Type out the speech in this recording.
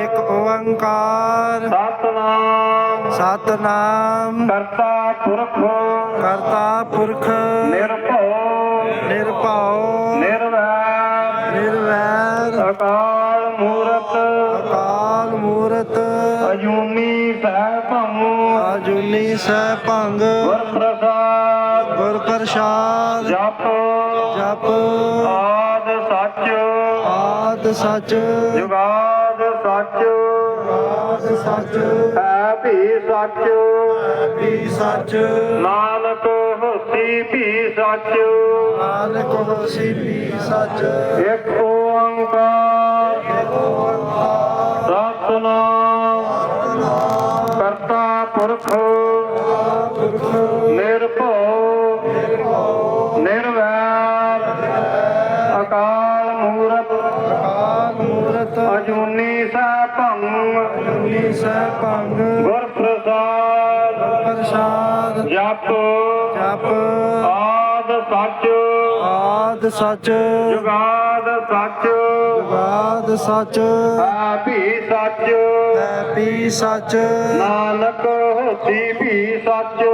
ਇੱਕ ਓੰਕਾਰ। ਸਤਨਾਮ। ਸਤਨਾਮ। ਕਰਤਾ ਪੁਰਖ। ਕਰਤਾ ਪੁਰਖ। ਨਿਰਭਉ। ਨਿਰਭਉ। ਨਿਰਵੈਰ। ਨਿਰਵੈਰ। ਅਕਾਲ ਮੂਰਤ। ਅਕਾਲ ਮੂਰਤ। ਅਜੂਨੀ ਸਹਿਭੰ ਆਜੂਨੀ ਸੈਭੰਗ ਗੁਰ ਪ੍ਰਸਾਦ ਗੁਰ ਪ੍ਰਸਾਦ ਜਪ। ਜਪ। ਆਦ ਸੱਚ। ਆਦ ਸੱਚ। ਜੁਗਾਦ ਸੱਚ। ਆਦ ਸੱਚ। ਹੈ ਵੀ ਸੱਚ। ਵੀ ਸੱਚ। ਨਾਨਕ ਹੋਸੀ ਵੀ ਸੱਚ। ਨਾਨਕ ਹੋਸੀ ਵੀ ਸੱਚ। ਇੱਕ ਓੰਕਾਰ ਸਤਨਾਮ। ਕਰਤਾ ਪੁਰਖ। ਨਿਰਭਉ ਆਜੂਨੀ ਸੈਭੰਗ ਗੁਰ ਪ੍ਰਸਾਦ ਪ੍ਰਸਾਦ ਜਪ। ਜਪ। ਆਦ ਸੱਚ। ਆਦ ਸੱਚ। ਜੁਗਾਦ ਸੱਚ। ਆਦ ਸੱਚ। ਵੀ ਸੱਚ। ਵੀ ਸੱਚ। ਨਾਨਕ ਹੋਸੀ ਵੀ ਸੱਚ।